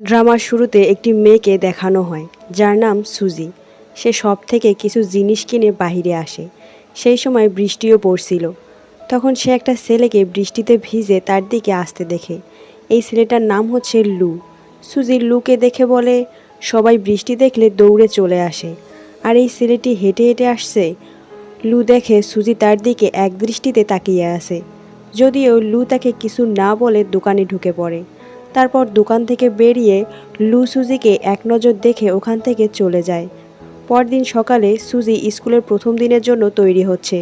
ড্রামার শুরুতে একটি মেয়েকে দেখানো হয়, যার নাম সুজি। সে সব থেকে কিছু জিনিস কিনে বাহিরে আসে। সেই সময় বৃষ্টিও পড়ছিল। তখন সে একটা ছেলেকে বৃষ্টিতে ভিজে তার দিকে আসতে দেখে। এই ছেলেটার নাম হচ্ছে লু। সুজি লুকে দেখে বলে, সবাই বৃষ্টি দেখলে দৌড়ে চলে আসে। আর এই ছেলেটি হেঁটে হেঁটে আসছে। লু দেখে সুজি তার দিকে এক দৃষ্টিতে তাকিয়ে আসে যদিও লু তাকে কিছু না বলে দোকানে ঢুকে পড়ে। তারপর দোকান থেকে বেরিয়ে লু সুজিকে এক নজর দেখে ওখান থেকে চলে যায়। পরদিন সকালে সুজি স্কুলের প্রথম দিনের জন্য তৈরি হচ্ছে।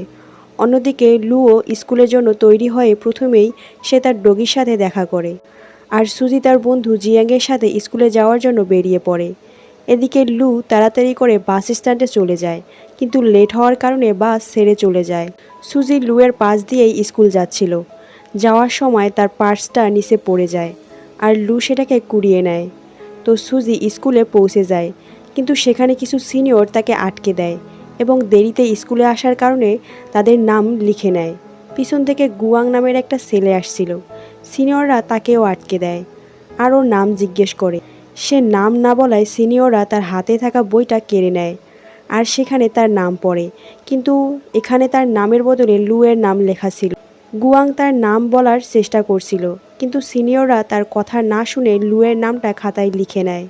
অন্যদিকে লুও স্কুলের জন্য তৈরি হয়ে প্রথমেই সে তার ডগির সাথে দেখা করে আর সুজি তার বন্ধু জিয়াংয়ের সাথে স্কুলে যাওয়ার জন্য বেরিয়ে পড়ে। এদিকে লু তাড়াতাড়ি করে বাস স্ট্যান্ডে চলে যায়, কিন্তু লেট হওয়ার কারণে বাস সেরে চলে যায়। সুজি লুয়ের পাশ দিয়েই স্কুল যাচ্ছিল। যাওয়ার সময় তার পার্সটা নিচে পড়ে যায়। আর লু সেটাকে কুড়িয়ে নেয়। তো সুজি স্কুলে পৌঁছে যায়, কিন্তু সেখানে কিছু সিনিয়র তাকে আটকে দেয় এবং দেরিতে স্কুলে আসার কারণে তাদের নাম লিখে নেয়। পিছন থেকে গুয়াং নামের একটা ছেলে আসছিল। সিনিয়ররা তাকেও আটকে দেয়। আর ওর নাম জিজ্ঞেস করে। সে নাম না বলায় সিনিয়ররা তার হাতে থাকা বইটা কেড়ে নেয় আর সেখানে তার নাম পড়ে। কিন্তু এখানে তার নামের বদলে লুয়ের নাম লেখা ছিল। গুয়াং তার নাম বলার চেষ্টা করছিল, কিন্তু সিনিয়ররা তার কথা না শুনে লুয়ের নামটা খাতায় লিখে নেয়।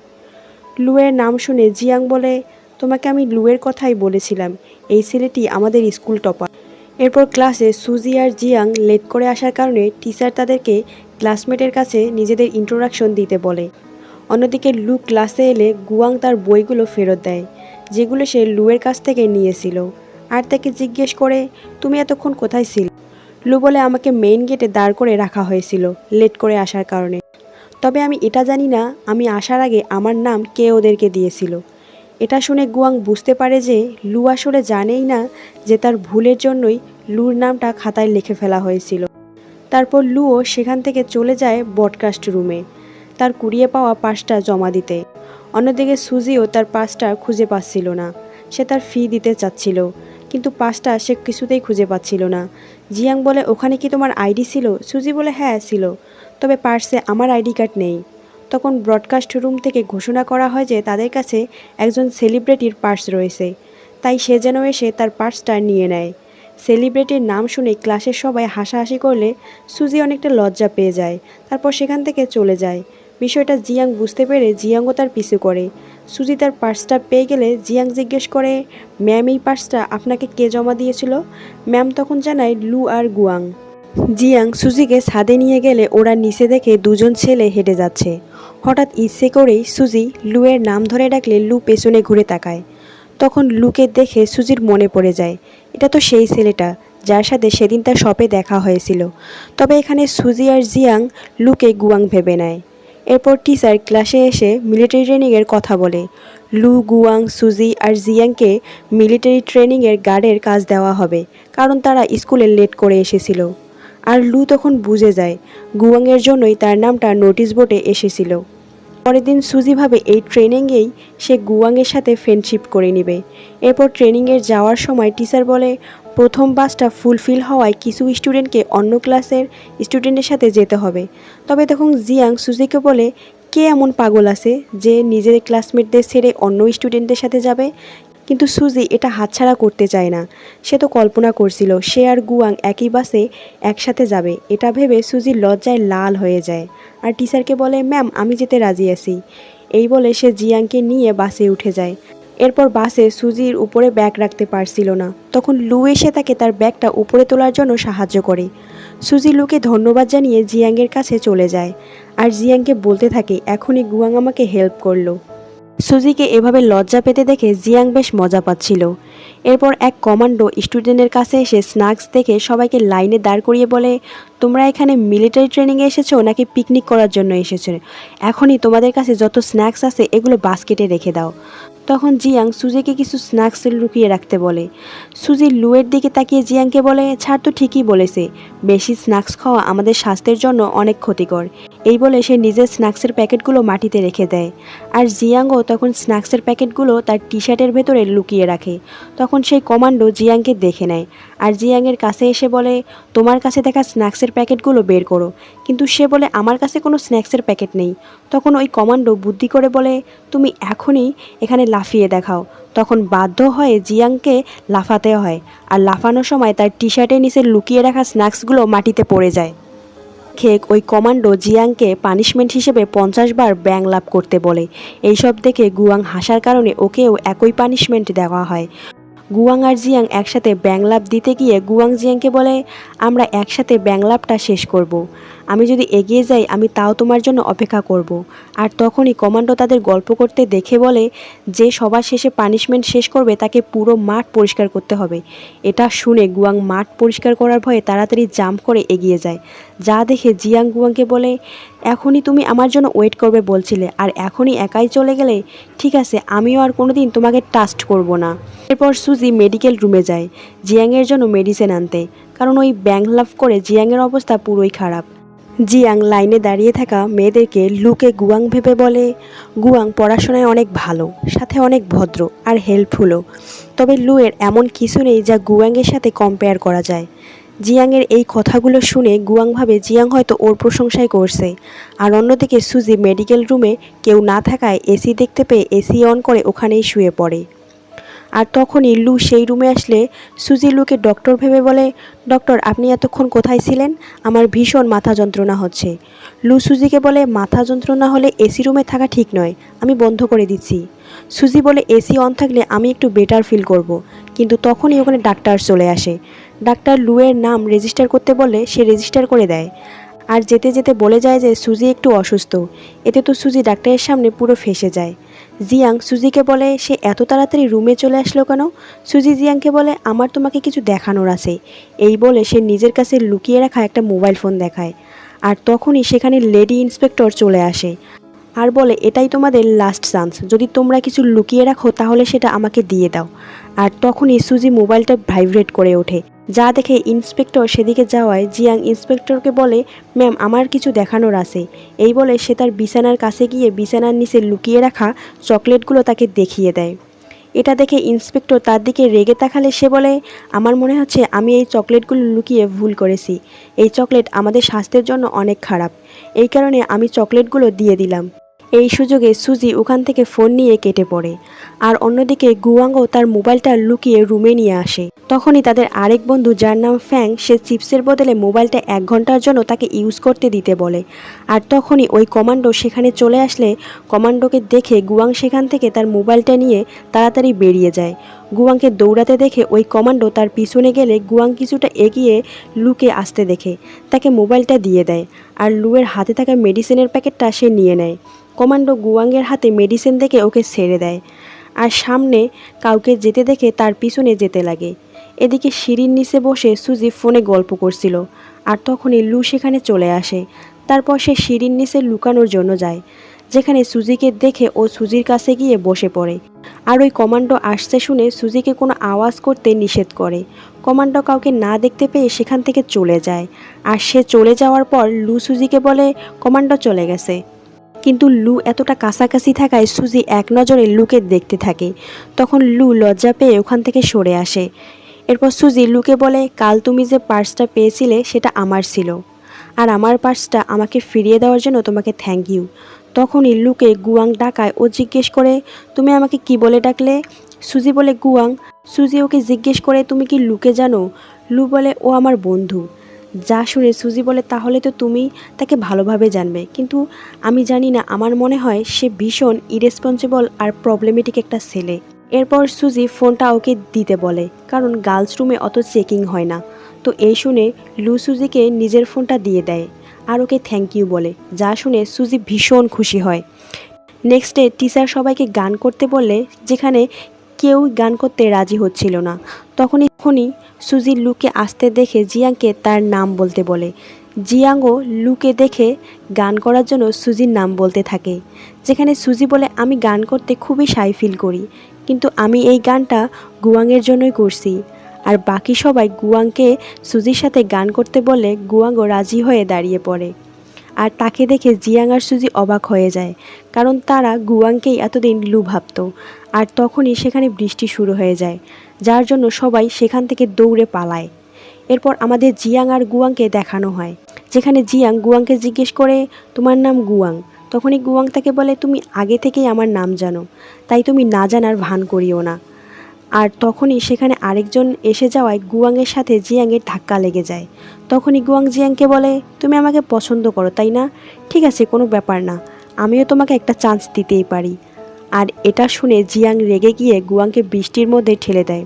লুয়ের নাম শুনে জিয়াং বলে, তোমাকে আমি লুয়ের কথাই বলেছিলাম, এই ছেলেটি আমাদের স্কুল টপার। এরপর ক্লাসে সুজি আর জিয়াং লেট করে আসার কারণে টিচার তাদেরকে ক্লাসমেটের কাছে নিজেদের ইন্ট্রোডাকশন দিতে বলে। অন্যদিকে লু ক্লাসে এলে গুয়াং তার বইগুলো ফেরত দেয়, যেগুলো সে লুয়ের কাছ থেকে নিয়েছিল। আর তাকে জিজ্ঞেস করে, তুমি এতক্ষণ কোথায় ছিল? লু বলে আমাকে মেইন গেটে দাঁড় করে রাখা হয়েছিল লেট করে আসার কারণে। তবে আমি এটা জানি না, আমি আসার আগে আমার নাম কে ওদেরকে দিয়েছিল। এটা শুনে গুয়াং বুঝতে পারে যে লু আসলে জানেই না যে তার ভুলের জন্যই লুর নামটা খাতায় লিখে ফেলা হয়েছিল। তারপর লুও সেখান থেকে চলে যায় বডকাস্ট রুমে তার কুড়িয়ে পাওয়া পাসটা জমা দিতে। অন্যদিকে সুজিও তার পাসটা খুঁজে পাচ্ছিল না, সে তার ফি দিতে চাচ্ছিল। কিন্তু পাসটা সে কিছুতেই খুঁজে পাচ্ছিল না। জিয়াং বলে, ওখানে কি তোমার আইডি ছিল? সুজি বলে হ্যাঁ ছিল। তবে পার্সে আমার আইডি কার্ড নেই। তখন ব্রডকাস্ট রুম থেকে ঘোষণা করা হয় যে তাদের কাছে একজন সেলিব্রিটির পার্স রয়েছে। তাই সে যেন এসে তার পার্সটা নিয়ে নেয়। সেলিব্রিটির নাম শুনে ক্লাসের সবাই হাসাহাসি করলে সুজি অনেকটা লজ্জা পেয়ে যায়। তারপর সেখান থেকে চলে যায়। বিষয়টা জিয়াং বুঝতে পেরে জিয়াংও তার পিছু করে। সুজি তার পার্সটা পেয়ে গেলে জিয়াং জিজ্ঞেস করে, ম্যাম, এই পার্সটা আপনাকে কে জমা দিয়েছিল? ম্যাম তখন জানায়, লু আর গুয়াং। জিয়াং সুজিকে ছাদে নিয়ে গেলে ওরা নিচে দেখে দুজন ছেলে হেঁটে যাচ্ছে। হঠাৎ ইচ্ছে করেই সুজি লুয়ের নাম ধরে ডাকলে লু পেছনে ঘুরে তাকায়। তখন লুকে দেখে সুজির মনে পড়ে যায়, এটা তো সেই ছেলেটা যার সাথে সেদিন তার শপে দেখা হয়েছিল। তবে এখানে সুজি আর জিয়াং লুকে গুয়াং ভেবে নেয়। এরপর টিচার ক্লাসে এসে মিলিটারি ট্রেনিংয়ের কথা বলে। লু, গুয়াং, সুজি আর জিয়াংকে মিলিটারি ট্রেনিংয়ের গার্ডের কাজ দেওয়া হবে, কারণ তারা স্কুলে লেট করে এসেছিল। আর লু তখন বুঝে যায়, গুয়াংয়ের জন্যই তার নামটা নোটিশ বোর্ডে এসেছিল। পরের দিন সুজি ভাবে এই ট্রেনিংয়েই সে গুয়াংয়ের সাথে ফ্রেন্ডশিপ করে নেবে। এরপর ট্রেনিংয়ের যাওয়ার সময় টিচার বলে প্রথম বাসটা ফুলফিল হওয়ায় কিছু স্টুডেন্টকে অন্য ক্লাসের স্টুডেন্টের সাথে যেতে হবে। তবে তখন জিয়াং সুজিকে বলে, কে এমন পাগল আছে যে নিজের ক্লাসমেটদের ছেড়ে অন্য স্টুডেন্টদের সাথে যাবে? কিন্তু সুজি এটা হাতছাড়া করতে চায় না। সে তো কল্পনা করছিল, সে আর গুয়াং একই বাসে একসাথে যাবে। এটা ভেবে সুজি লজ্জায় লাল হয়ে যায়। আর টিচারকে বলে, ম্যাম, আমি যেতে রাজি আছি। এই বলে সে জিয়াংকে নিয়ে বাসে উঠে যায়। এরপর বাসে সুজির উপরে ব্যাগ রাখতে পারছিল না। তখন লু এসে তাকে তার ব্যাগটা উপরে তোলার জন্য সাহায্য করে। সুজি লুকে ধন্যবাদ জানিয়ে জিয়াংয়ের কাছে চলে যায় আর জিয়াংকে বলতে থাকে, এখনই গুয়াং আমাকে হেল্প করল। সুজিকে এভাবে লজ্জা পেতে দেখে জিয়াং বেশ মজা পাচ্ছিল। এরপর এক কমান্ডো স্টুডেন্টের কাছে এসে স্ন্যাক্স দেখে সবাইকে লাইনে দাঁড় করিয়ে বলে, তোমরা এখানে মিলিটারি ট্রেনিংয়ে এসেছ নাকি পিকনিক করার জন্য এসেছ? এখনই তোমাদের কাছে যত স্ন্যাক্স আছে এগুলো বাস্কেটে রেখে দাও। তখন জিয়াং সুজিকে কিছু স্ন্যাক্স লুকিয়ে রাখতে বলে। সুজি লুয়ের দিকে তাকিয়ে জিয়াংকে বলে, ছাড় তো ঠিকই বলেছে, বেশি স্ন্যাক্স খাওয়া আমাদের স্বাস্থ্যের জন্য অনেক ক্ষতিকর। এই বলে সে নিজের স্ন্যাক্সের প্যাকেটগুলো মাটিতে রেখে দেয়। আর জিয়াংও তখন স্ন্যাক্সের প্যাকেটগুলো তার টি শার্টের ভেতরে লুকিয়ে রাখে। তখন সেই কমান্ডো জিয়াংকে দেখে নেয়। আর জিয়াংয়ের কাছে এসে বলে, তোমার কাছে দেখা স্ন্যাক্সের প্যাকেটগুলো বের করো। কিন্তু সে বলে, আমার কাছে কোনো স্ন্যাক্সের প্যাকেট নেই। তখন ওই কমান্ডো বুদ্ধি করে বলে, তুমি এখনই এখানে লাফিয়ে দেখাও। তখন বাধ্য হয়ে জিয়াংকে লাফাতে হয় আর লাফানোর সময় তার টি শার্টের নিচে লুকিয়ে রাখা স্ন্যাক্সগুলো মাটিতে পড়ে যায়। খেক ওই কমান্ডো জিয়াংকে পানিশমেন্ট হিসেবে পঞ্চাশ বার ব্যাং লাভ করতে বলে। এইসব দেখে গুয়াং হাসার কারণে ওকেও একই পানিশমেন্ট দেওয়া হয়। গুয়াং আর জিয়াং একসাথে ব্যাং লাভ দিতে গিয়ে গুয়াং জিয়াংকে বলে, আমরা একসাথে ব্যাং লাভটা শেষ করব। আমি যদি এগিয়ে যাই, আমি তাও তোমার জন্য অপেক্ষা করব। আর তখনই কমান্ডো তাদের গল্প করতে দেখে বলে, যে সবার শেষে পানিশমেন্ট শেষ করবে, তাকে পুরো মাঠ পরিষ্কার করতে হবে। এটা শুনে গুয়াং মাঠ পরিষ্কার করার ভয়ে তাড়াতাড়ি জাম্প করে এগিয়ে যায়। যা দেখে জিয়াং গুয়াংকে বলে, এখনই তুমি আমার জন্য ওয়েট করবে বলছিলে, আর এখনই একাই চলে গেলে, ঠিক আছে, আমিও আর কোনোদিন তোমাকে টাস্ট করব না এরপর সুজি মেডিকেল রুমে যায়, জিয়াংয়ের জন্য মেডিসিন আনতে। কারণ ওই ব্যাং লাভ করে জিয়াংয়ের অবস্থা পুরোই খারাপ। জিয়াং লাইনে দাঁড়িয়ে থাকা মেয়েদেরকে লুকে গুয়াং ভেবে বলে, গুয়াং পড়াশোনায় অনেক ভালো, সাথে অনেক ভদ্র আর হেল্পফুলও। তবে লুয়ের এমন কিছু নেই যা গুয়াংয়ের সাথে কম্পেয়ার করা যায়। জিয়াংয়ের এই কথাগুলো শুনে গুয়াং ভাবে, জিয়াং হয়তো ওর প্রশংসাই করছে। আর অন্যদিকে সুজি মেডিকেল রুমে কেউ না থাকায় এসি দেখতে পেয়ে এসি অন করে ওখানেই শুয়ে পড়ে। আর তখনই লু সেই রুমে আসলে সুজি লুকে ডক্টর ভেবে বলে, ডক্টর, আপনি এতক্ষণ কোথায় ছিলেন? আমার ভীষণ মাথা যন্ত্রণা হচ্ছে। লু সুজিকে বলে, মাথা যন্ত্রণা হলে এসি রুমে থাকা ঠিক নয়, আমি বন্ধ করে দিচ্ছি। সুজি বলে, এসি অন থাকলে আমি একটু বেটার ফিল করব। কিন্তু তখনই ওখানে ডাক্তার চলে আসে। ডাক্তার লুয়ের নাম রেজিস্টার করতে বলে সে রেজিস্টার করে দেয়। আর যেতে যেতে বলে যায় যে সুজি একটু অসুস্থ। এতে তো সুজি ডাক্তারের সামনে পুরো ফেসে যায়। জিয়াং সুজিকে বলে, সে এত তাড়াতাড়ি রুমে চলে আসলো কেন? সুজি জিয়াংকে বলে, আমার তোমাকে কিছু দেখানোর আছে। এই বলে সে নিজের কাছে লুকিয়ে রাখা একটা মোবাইল ফোন দেখায়। আর তখনই সেখানে লেডি ইন্সপেক্টর চলে আসে। আর বলে, এটাই তোমাদের লাস্ট চান্স যদি তোমরা কিছু লুকিয়ে রাখো, তাহলে সেটা আমাকে দিয়ে দাও। আর তখনই সুজি মোবাইলটা ভাইব্রেট করে ওঠে। যা দেখে ইন্সপেক্টর সেদিকে যাওয়ায় জিয়াং ইন্সপেক্টরকে বলে, ম্যাম, আমার কিছু দেখানোর আছে। এই বলে সে তার বিছানার কাছে গিয়ে বিছানার নিচে লুকিয়ে রাখা চকলেটগুলো তাকে দেখিয়ে দেয়। এটা দেখে ইন্সপেক্টর তার দিকে রেগে তাকালে সে বলে, আমার মনে হচ্ছে আমি এই চকলেটগুলো লুকিয়ে ভুল করেছি। এই চকলেট আমাদের স্বাস্থ্যের জন্য অনেক খারাপ। এই কারণে আমি চকলেটগুলো দিয়ে দিলাম। এই সুযোগে সুজি ওখান থেকে ফোন নিয়ে কেটে পড়ে। আর অন্যদিকে গুয়াঙ্গও তার মোবাইলটা লুকিয়ে রুমে নিয়ে আসে। তখনই তাদের আরেক বন্ধু যার নাম ফ্যাং, সে চিপসের বদলে মোবাইলটা এক ঘণ্টার জন্য তাকে ইউজ করতে দিতে বলে। আর তখনই ওই কমান্ডো সেখানে চলে আসলে কমান্ডোকে দেখে গুয়াং সেখান থেকে তার মোবাইলটা নিয়ে তাড়াতাড়ি বেরিয়ে যায়। গুয়াংকে দৌড়াতে দেখে ওই কমান্ডো তার পিছনে গেলে গুয়াং কিছুটা এগিয়ে লুকে আসতে দেখে। তাকে মোবাইলটা দিয়ে দেয়। আর লুয়ের হাতে থাকা মেডিসিনের প্যাকেটটা সে নিয়ে নেয়। কমান্ডো গুয়াংয়ের হাতে মেডিসিন দেখে ওকে ছেড়ে দেয়। আর সামনে কাউকে যেতে দেখে তার পিছনে যেতে লাগে। এদিকে সিঁড়ির নিচে বসে সুজি ফোনে গল্প করছিল। আর তখনই লু সেখানে চলে আসে। তারপর সে সিঁড়ির নিচে লুকানোর জন্য যায়, যেখানে সুজিকে দেখে ও সুজির কাছে গিয়ে বসে পড়ে। আর ওই কমান্ডো আসতে শুনে সুজিকে কোনো আওয়াজ করতে নিষেধ করে। কমান্ডো কাউকে না দেখতে পেয়ে সেখান থেকে চলে যায়। আর সে চলে যাওয়ার পর লু সুজিকে বলে, কমান্ডো চলে গেছে। কিন্তু লু এতটা কাছাকাছি থাকায় সুজি এক নজরে লুকে দেখতে থাকে। তখন লু লজ্জা পেয়ে ওখান থেকে সরে আসে। এরপর সুজি লুকে বলে, কাল তুমি যে পার্সটা পেয়েছিলে, সেটা আমার ছিল। আর আমার পার্সটা আমাকে ফিরিয়ে দেওয়ার জন্য তোমাকে থ্যাংক ইউ তখনই লুকে গুয়াং ডাকায় ও জিজ্ঞেস করে, তুমি আমাকে কি বলে ডাকলে? সুজি বলে, গুয়াং। সুজি ওকে জিজ্ঞেস করে, তুমি কি লুকে জানো? লু বলে, ও আমার বন্ধু। যা শুনে সুজি বলে, তাহলে তো তুমি তাকে ভালোভাবে জানবে। কিন্তু আমি জানি না, আমার মনে হয় সে ভীষণ ইরেসপন্সিবল আর প্রবলেমেটিক একটা ছেলে। এরপর সুজি ফোনটা ওকে দিতে বলে, কারণ গার্লস রুমে অত চেকিং হয় না। তো এই শুনে লু সুজিকে নিজের ফোনটা দিয়ে দেয় আর ওকে থ্যাংক ইউ বলে, যা শুনে সুজি ভীষণ খুশি হয়। নেক্সট ডে টিচার সবাইকে গান করতে বললে, যেখানে কেউ গান করতে রাজি হচ্ছিল না। তখনই তখনই সুজি লুকে আসতে দেখে জিয়াংকে তার নাম বলতে বলে। জিয়াংও লুকে দেখে গান করার জন্য সুজির নাম বলতে থাকে। যেখানে সুজি বলে, আমি গান করতে খুবই সাই ফিল করি, কিন্তু আমি এই গানটা গুয়াংয়ের জন্যই করছি। আর বাকি সবাই গুয়াংকে সুজির সাথে গান করতে বলে গুয়াংও রাজি হয়ে দাঁড়িয়ে পড়ে। আর তাকে দেখে জিয়াং আর সুজি অবাক হয়ে যায়, কারণ তারা গুয়াংকেই এতদিন লু ভাবত আর তখনই সেখানে বৃষ্টি শুরু হয়ে যায়, যার জন্য সবাই সেখান থেকে দৌড়ে পালায়। এরপর আমাদের জিয়াং আর গুয়াংকে দেখানো হয়, যেখানে জিয়াং গুয়াংকে জিজ্ঞেস করে, তোমার নাম গুয়াং? তখনই গুয়াং তাকে বলে, তুমি আগে থেকেই আমার নাম জানো, তাই তুমি না জানার ভান করিও না। আর তখনই সেখানে আরেকজন এসে যাওয়ায় গুয়াংয়ের সাথে জিয়াংয়ের ধাক্কা লেগে যায়। তখনই গুয়াং জিয়াংকে বলে, তুমি আমাকে পছন্দ করো, তাই না? ঠিক আছে, কোনো ব্যাপার না। আমিও তোমাকে একটা চান্স দিতেই পারি। আর এটা শুনে জিয়াং রেগে গিয়ে গুয়াংকে বৃষ্টির মধ্যে ঠেলে দেয়।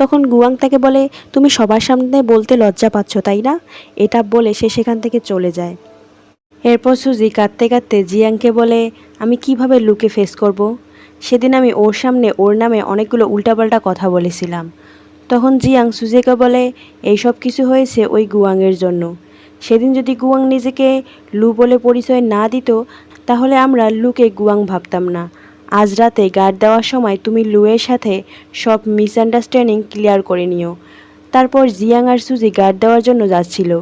তখন গুয়াং তাকে বলে, তুমি সবার সামনে বলতে লজ্জা পাচ্ছ, তাই না? এটা বলে সে সেখান থেকে চলে যায়। এরপর সুজি কাঁদতে কাঁদতে জিয়াংকে বলে, আমি কীভাবে লুকে ফেস করব। সেদিন আমি ওর সামনে ওর নামে অনেকগুলো উল্টাপাল্টা কথা বলেছিলাম। তখন জিয়াং সুজিকে বলে, এইসব কিছু হয়েছে ওই গুয়াংয়ের জন্য। সেদিন যদি গুয়াং নিজেকে লু বলে পরিচয় না দিত, তাহলে আমরা লুকে গুয়াং ভাবতাম না। আজ রাতে গার্ড দেওয়ার সময় তুমি লুয়ের সাথে সব মিসআন্ডারস্ট্যান্ডিং ক্লিয়ার করে নিও। তারপর জিয়াং আর সুজি গার্ড দেওয়ার জন্য যাচ্ছিল।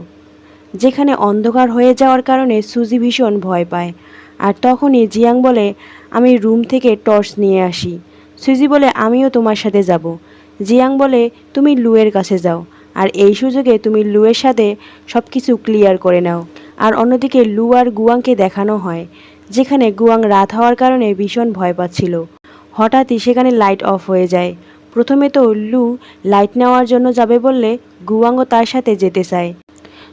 যেখানে অন্ধকার হয়ে যাওয়ার কারণে সুজি ভীষণ ভয় পায়। আর তখনই জিয়াং বলে, আমি রুম থেকে টর্চ নিয়ে আসি। সুজি বলে, আমিও তোমার সাথে যাব। জিয়াং বলে, তুমি লুয়ের কাছে যাও, আর এই সুযোগে তুমি লুয়ের সাথে সব কিছু ক্লিয়ার করে নাও। আর অন্যদিকে লু আর গুয়াংকে দেখানো হয়। যেখানে গুয়াং রাত হওয়ার কারণে ভীষণ ভয় পাচ্ছিল। হঠাৎই সেখানে লাইট অফ হয়ে যায়। প্রথমে তো লু লাইট নেওয়ার জন্য যাবে বললে গুয়াংও তার সাথে যেতে চায়।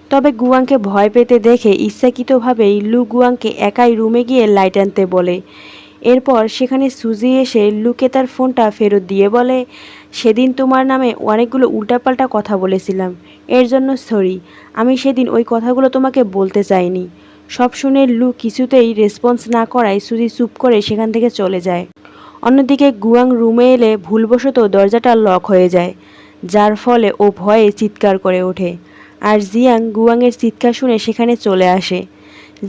তবে গুয়াংকে ভয় পেতে দেখে ইচ্ছাকৃতভাবেই লু গুয়াংকে একাই রুমে গিয়ে লাইট আনতে বলে। এরপর সেখানে সুজি এসে লুকে তার ফোনটা ফেরত দিয়ে বলে, সেদিন তোমার নামে অনেকগুলো উল্টাপাল্টা কথা বলেছিলাম। এর জন্য সরি, আমি সেদিন ওই কথাগুলো তোমাকে বলতে চাইনি। সব শুনে লু কিছুতেই রেসপন্স না করায় সুজি চুপ করে সেখান থেকে চলে যায়। অন্যদিকে গুয়াং রুমে এলে ভুলবশত দরজাটা লক হয়ে যায়, যার ফলে ও ভয়ে চিৎকার করে ওঠে। আর জিয়াং গুয়াংয়ের চিৎকার শুনে সেখানে চলে আসে।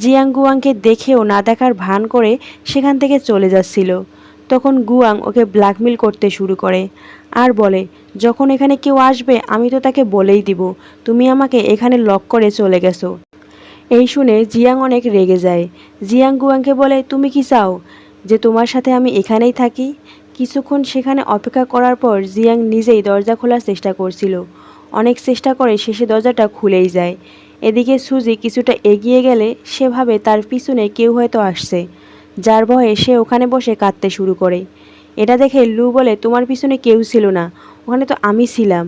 জিয়াং গুয়াংকে দেখেও না দেখার ভান করে সেখান থেকে চলে যাচ্ছিল। তখন গুয়াং ওকে ব্ল্যাকমেল করতে শুরু করে। আর বলে, যখন এখানে কেউ আসবে, আমি তো তাকে বলেই দিব, তুমি আমাকে এখানে লক করে চলে গেছো। এই শুনে জিয়াং অনেক রেগে যায়। জিয়াং গুয়াংকে বলে, তুমি কি চাও যে তোমার সাথে আমি এখানেই থাকি? কিছুক্ষণ সেখানে অপেক্ষা করার পর জিয়াং নিজেই দরজা খোলার চেষ্টা করছিল। অনেক চেষ্টা করে শেষে দরজাটা খুলেই যায়। এদিকে সুজি কিছুটা এগিয়ে গেলে সেভাবে তার পিছনে কেউ হয়তো আসছে, যার ভয়ে সে ওখানে বসে কাঁদতে শুরু করে। এটা দেখে লু বলে, তোমার পিছনে কেউ ছিল না, ওখানে তো আমি ছিলাম।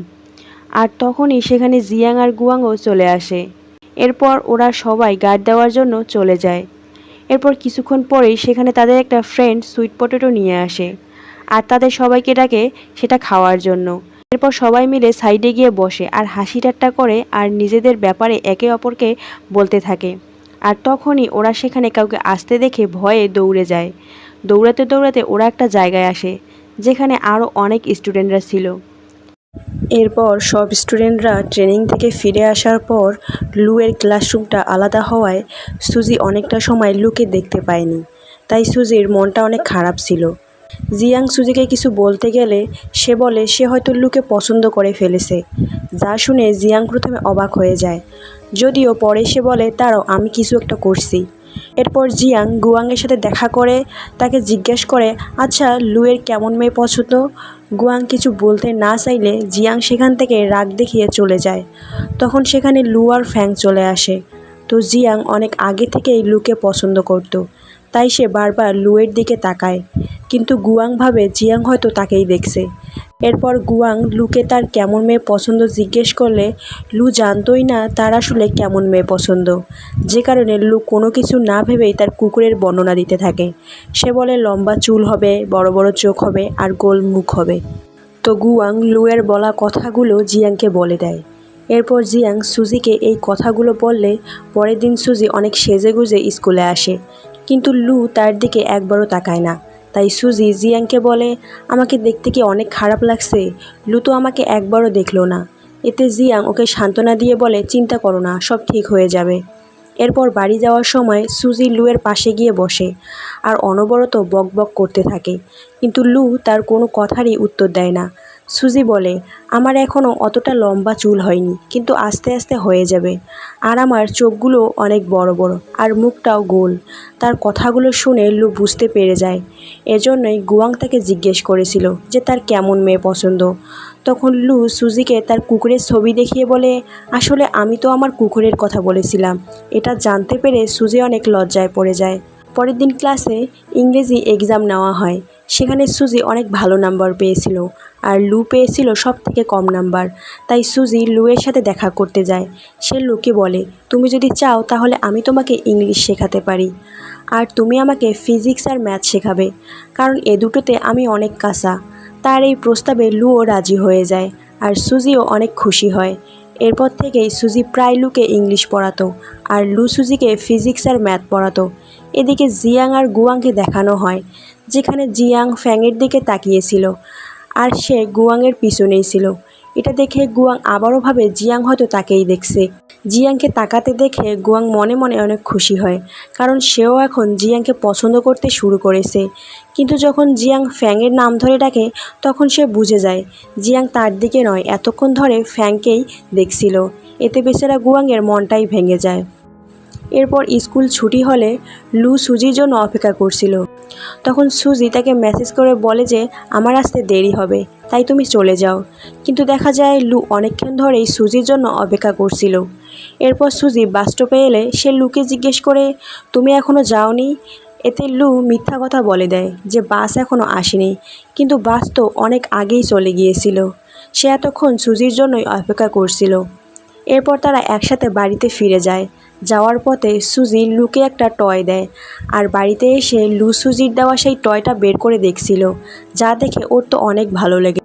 আর তখনই সেখানে জিয়াং আর গুয়াংও চলে আসে। এরপর ওরা সবাই গার্ড দেওয়ার জন্য চলে যায়। এরপর কিছুক্ষণ পরেই সেখানে তাদের একটা ফ্রেন্ড সুইট পটেটো নিয়ে আসে আর তাদের সবাইকে ডাকে সেটা খাওয়ার জন্য। এরপর সবাই মিলে সাইডে গিয়ে বসে আর হাসি ঠাট্টা করে আর নিজেদের ব্যাপারে একে অপরকে বলতে থাকে। আর তখনই ওরা সেখানে কাউকে আসতে দেখে ভয়ে দৌড়ে যায়। দৌড়াতে দৌড়াতে ওরা একটা জায়গায় আসে, যেখানে আরও অনেক স্টুডেন্টরা ছিল। এরপর সব স্টুডেন্টরা ট্রেনিং থেকে ফিরে আসার পর লুয়ের ক্লাসরুমটা আলাদা হওয়ায় সুজি অনেকটা সময় লুকে দেখতে পায়নি। তাই সুজির মনটা অনেক খারাপ ছিল। জিয়াং সুজিকে কিছু বলতে গেলে সে বলে, সে হয়তো লুকে পছন্দ করে ফেলেছে। যা শুনে জিয়াং প্রথমে অবাক হয়ে যায়। যদিও পরে সে বলে তারাও আমি কিছু একটা করছি। এরপর জিয়াং গুয়াংয়ের সাথে দেখা করে তাকে জিজ্ঞেস করে আচ্ছা লুয়ের কেমন মেয়ে পছন্দ? গুয়াং কিছু বলতে না চাইলে জিয়াং সেখান থেকে রাগ দেখিয়ে চলে যায়। তখন সেখানে লুয়ার ফ্যাং চলে আসে। তো জিয়াং অনেক আগে থেকেই লুকে পছন্দ করত। তাই সে বারবার লুয়ের দিকে তাকায়। কিন্তু গুয়াং ভাবে জিয়াং হয়তো তাকেই দেখছে। এরপর গুয়াং লুকে তার কেমন মেয়ে পছন্দ জিজ্ঞেস করলে, লু জানতোই না তার আসলে কেমন মেয়ে পছন্দ। যে কারণে লু কোনো কিছু না ভেবেই তার কুকুরের বর্ণনা দিতে থাকে। সে বলে, লম্বা চুল হবে, বড় বড় চোখ হবে আর গোল মুখ হবে। তো গুয়াং লুয়ের বলা কথাগুলো জিয়াংকে বলে দেয়। এরপর জিয়াং সুজিকে এই কথাগুলো বললে, পরের দিন সুজি অনেক সেজেগুজে স্কুলে আসে। কিন্তু লু তার দিকে একবারও তাকায় না। তাই সুজি জিয়াংকে বলে, আমাকে দেখতে কি অনেক খারাপ লাগছে? লু তো আমাকে একবারও দেখল না এতে জিয়াং ওকে সান্ত্বনা দিয়ে বলে, চিন্তা করো না, সব ঠিক হয়ে যাবে এরপর বাড়ি যাওয়ার সময় সুজি লুয়ের পাশে গিয়ে বসে আর অনবরত বকবক করতে থাকে। কিন্তু লু তার কোনো কথারই উত্তর দেয় না। সুজি বলে, আমার এখনও অতটা লম্বা চুল হয়নি, কিন্তু আস্তে আস্তে হয়ে যাবে। আর আমার চোখগুলো অনেক বড় বড়, আর মুখটাও গোল। তার কথাগুলো শুনে লু বুঝতে পেরে যায়। এজন্যই গুয়াং তাকে জিজ্ঞেস করেছিল যে তার কেমন মেয়ে পছন্দ। তখন লু সুজিকে তার কুকুরের ছবি দেখিয়ে বলে, আসলে আমি তো আমার কুকুরের কথা বলেছিলাম। এটা জানতে পেরে সুজি অনেক লজ্জায় পড়ে যায়। পরের দিন ক্লাসে ইংরেজি এক্সাম নেওয়া হয়। সেখানে সুজি অনেক ভালো নাম্বার পেয়েছিল আর লু পেয়েছিল সব থেকে কম নাম্বার। তাই সুজি লুয়ের সাথে দেখা করতে যায়। সে লুকে বলে, তুমি যদি চাও তাহলে আমি তোমাকে ইংলিশ শেখাতে পারি। আর তুমি আমাকে ফিজিক্স আর ম্যাথ শেখাবে, কারণ এ দুটোতে আমি অনেক কাঁচা। তার এই প্রস্তাবে লুও রাজি হয়ে যায় আর সুজিও অনেক খুশি হয়। এরপর থেকেই সুজি প্রায় লুকে ইংলিশ পড়াতো আর লু সুজিকে ফিজিক্স আর ম্যাথ পড়াতো। এদিকে জিয়াং আর গুয়াংকে দেখানো হয়। যেখানে জিয়াং ফ্যাংয়ের দিকে তাকিয়েছিল আর সে গুয়াংয়ের পিছনেই ছিল। এটা দেখে গুয়াং আবারও ভাবে জিয়াং হয়তো তাকেই দেখছে। জিয়াংকে তাকাতে দেখে গুয়াং মনে মনে অনেক খুশি হয়, কারণ সেও এখন জিয়াংকে পছন্দ করতে শুরু করেছে। কিন্তু যখন জিয়াং ফ্যাংয়ের নাম ধরে ডাকে, তখন সে বুঝে যায়, জিয়াং তার দিকে নয়, এতক্ষণ ধরে ফ্যাংকেই দেখছিল। এতে বেচারা গুয়াংয়ের মনটাই ভেঙে যায়। এরপর স্কুল ছুটি হলে লু সুজির জন্য অপেক্ষা করছিল। তখন সুজি তাকে মেসেজ করে বলে যে, আমার আসতে দেরি হবে, তাই তুমি চলে যাও। কিন্তু দেখা যায় লু অনেকক্ষণ ধরেই সুজির জন্য অপেক্ষা করছিল। এরপর সুজি বাস স্টপে এলে সে লুকে জিজ্ঞেস করে, তুমি এখনও যাওনি? এতে লু মিথ্যা কথা বলে দেয় যে, বাস এখনও আসেনি। কিন্তু বাস তো অনেক আগেই চলে গিয়েছিল। সে এতক্ষণ সুজির জন্যই অপেক্ষা করছিল। এরপর তারা একসাথে বাড়িতে ফিরে যায়। যাওয়ার পথে সুজি লুকে একটা টয় দেয় আর বাড়িতে এসে লু সুজির দেওয়া সেই টয়টা বের করে দেখছিল, যা দেখে ওর তো অনেক ভালো লেগে